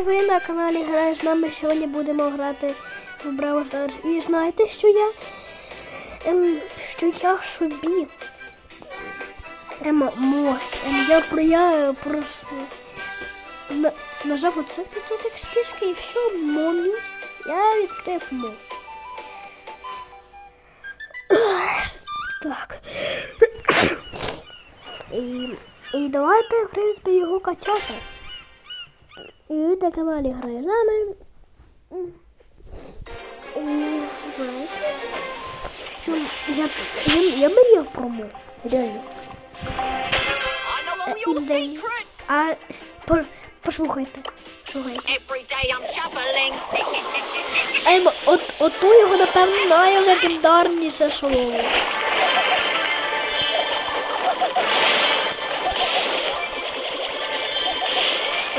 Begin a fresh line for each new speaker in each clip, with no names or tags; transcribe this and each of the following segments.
ви на каналі Граєш з нами. Сьогодні будемо грати в Brawl Stars. І знаєте, що я? Ем, що я собі. Ем, мо, ем, я про я е, просто на, нажав оце підсоток спішки і все, момі. Я відкрив мо. Так. І, і давайте, в принципі, його качати. На каналі грає що я, я, я мріяв про мо. Реально. Е. А по, послухайте. Слухайте. Ем, от, ото його, напевно, найлегендарніше слово.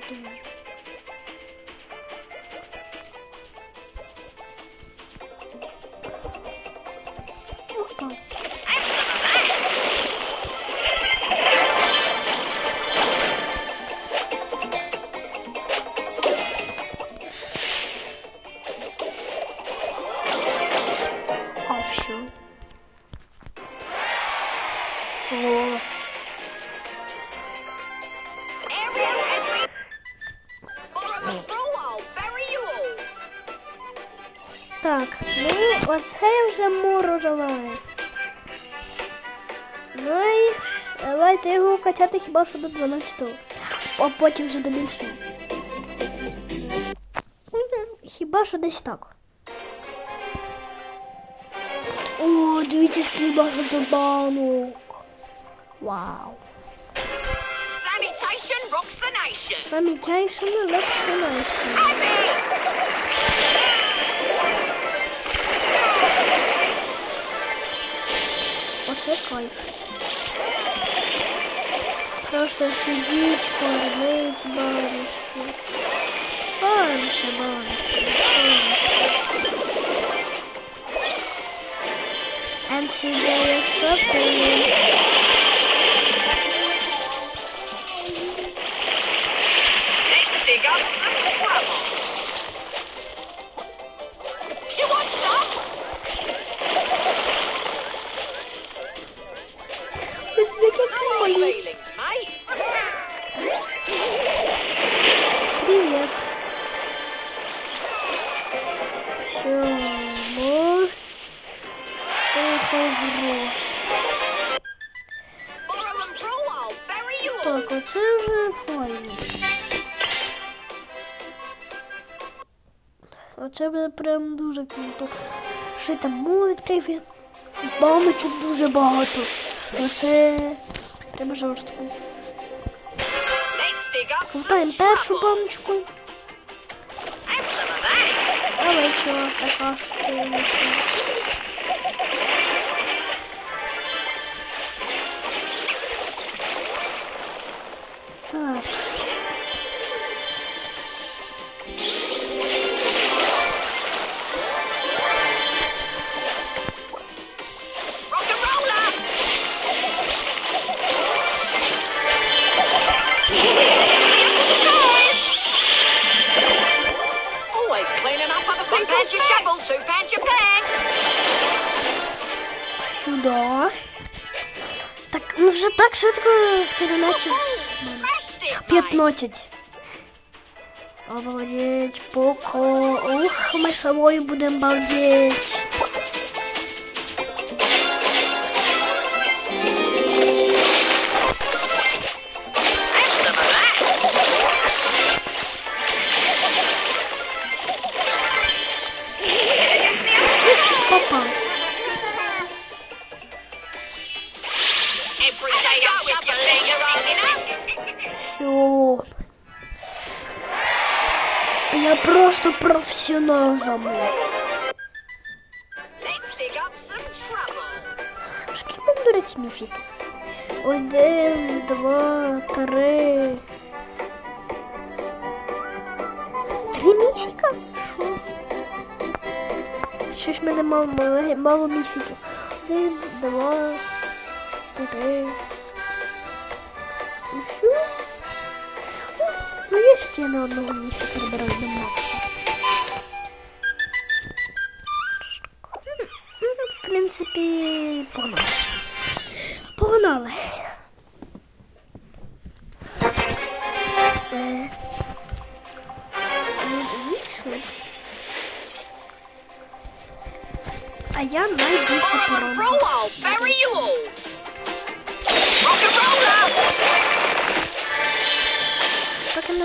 öldüm. Afşu. Оце вже морожене. Ну і давайте його качати хіба що до 12-го. А потім вже до більшого. Хіба що десь так. О, дивіться, скільки багато банок. Вау.
Sanitation rocks the nation.
Самі чайшими легше найшли. czekaj. Proszę siedzieć, porwać, bawić. Bawię And today is something.
You all.
Так, оце вже файно. Оце буде прям дуже круто. Що там мов відкрив і баночок дуже багато. Оце прям жорстко. Повтаємо першу
trouble. sure if I passed through.
Сюди. Так, ну вже так швидко 13.
Smashed it, mate.
15. Обалдеть, поко. Ух, ми з собою будемо балдеть. Я просто професіонал
some.
Скільки там, до речі, міфік? Один, два, три. Три міфіка? Що? Що ж мене мало, мало міфіків? Один, два, три. Ще на одного прибираю на максимум. Ну, В принципі, погнали. Погнали. Е, дивіться. А я найбільше поранена.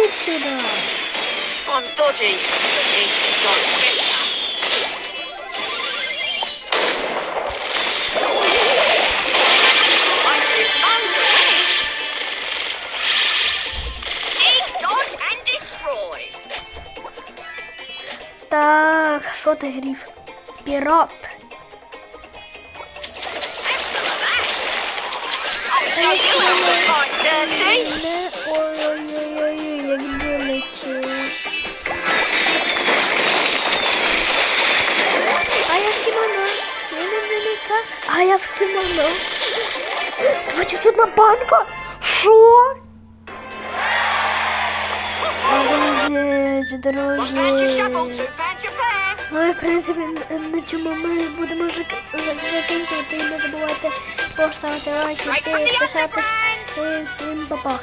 Like this mountain. Dig, dodge, and destroy.
Так, що ти гріф? Пірат.
I'll show you how to
я в кімоно. Двадцятина банка. Що?
Pair.
Ну в принципі на чому ми будемо закінчувати. І не забувайте поставити лайки, підписатись. І всім па-па.